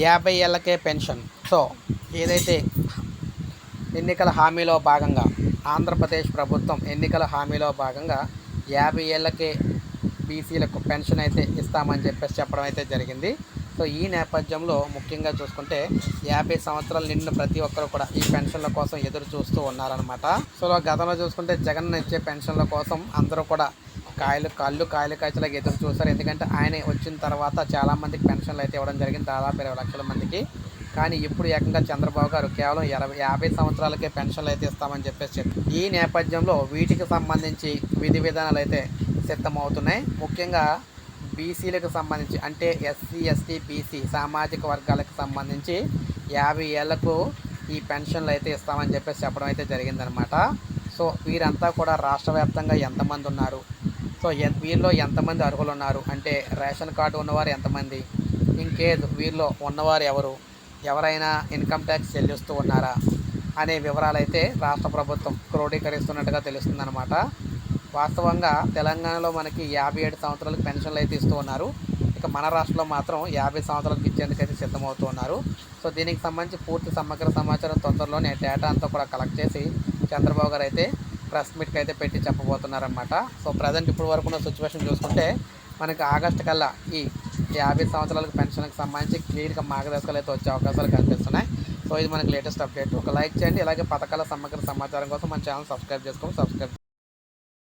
యాభై ఏళ్ళకే pension. So ఏదైతే ఎన్నికల హామీలో భాగంగా ఆంధ్రప్రదేశ్ ప్రభుత్వం ఎన్నికల హామీలో భాగంగా యాభై ఏళ్ళకే బీసీలకు పెన్షన్ అయితే ఇస్తామని చెప్పేసి చెప్పడం అయితే జరిగింది. సో ఈ నేపథ్యంలో ముఖ్యంగా చూసుకుంటే యాభై సంవత్సరాలు నిండిన ప్రతి ఒక్కరు కూడా ఈ పెన్షన్ల కోసం ఎదురు చూస్తూ ఉన్నారనమాట సో గతంలో చూసుకుంటే జగన్ ఇచ్చే పెన్షన్ల కోసం అందరూ కూడా కాయలు కళ్ళు కాయలు కాయచలాగా ఎదురు చూస్తారు. ఎందుకంటే ఆయన వచ్చిన తర్వాత చాలామందికి పెన్షన్లు అయితే ఇవ్వడం జరిగింది దాదాపు ఇరవై లక్షల మందికి. కానీ ఇప్పుడు ఏకంగా చంద్రబాబు గారు కేవలం ఇరవై యాభై సంవత్సరాలకే పెన్షన్లు అయితే ఇస్తామని చెప్పేసి చెప్పి ఈ నేపథ్యంలో వీటికి సంబంధించి విధి విధానాలు అయితే సిద్ధమవుతున్నాయి. ముఖ్యంగా బీసీలకు సంబంధించి అంటే ఎస్సీ ఎస్టీ బీసీ సామాజిక వర్గాలకు సంబంధించి యాభై ఏళ్ళకు ఈ పెన్షన్లు అయితే ఇస్తామని చెప్పేసి చెప్పడం అయితే జరిగిందనమాట. సో వీరంతా కూడా రాష్ట్ర వ్యాప్తంగా ఎంతమంది ఉన్నారు? సో ఎన్- వీరిలో ఎంతమంది అర్హులు ఉన్నారు అంటే రేషన్ కార్డు ఉన్నవారు ఎంతమంది? ఇంకేదు వీరిలో ఉన్నవారు ఎవరు? ఎవరైనా ఇన్కమ్ ట్యాక్స్ చెల్లిస్తూ ఉన్నారా? అనే వివరాలు అయితే రాష్ట్ర ప్రభుత్వం క్రోడీకరిస్తున్నట్టుగా తెలుస్తుందన్నమాట. వాస్తవంగా తెలంగాణలో మనకి యాభై ఏడు సంవత్సరాలకు పెన్షన్లు అయితే ఇస్తూ ఉన్నారు. ఇక మన రాష్ట్రంలో మాత్రం యాభై సంవత్సరాలకు ఇచ్చేందుకైతే సిద్ధమవుతూ ఉన్నారు. సో దీనికి సంబంధించి పూర్తి సమగ్ర సమాచారం తొందరలోనే డేటా అంతా కూడా కలెక్ట్ చేసి చంద్రబాబు గారు అయితే ప్రెస్ మీట్కి అయితే పెట్టి చెప్పబోతున్నారనమాట సో ప్రజెంట్ ఇప్పుడు వరకు ఉన్న సిచ్యువేషన్ చూసుకుంటే మనకి ఆగస్టు కల్లా ఈ యాభై సంవత్సరాలకు పెన్షన్కి సంబంధించి క్లియర్గా మార్గదర్శకాలు అయితే వచ్చే అవకాశాలు కనిపిస్తున్నాయి. సో ఇది మనకి లేటెస్ట్ అప్డేట్ ఒక లైక్ చేయండి ఇలాగే పథకాల సమగ్ర సమాచారం కోసం మన ఛానల్ సబ్స్క్రైబ్ చేసుకోండి సబ్స్క్రైబ్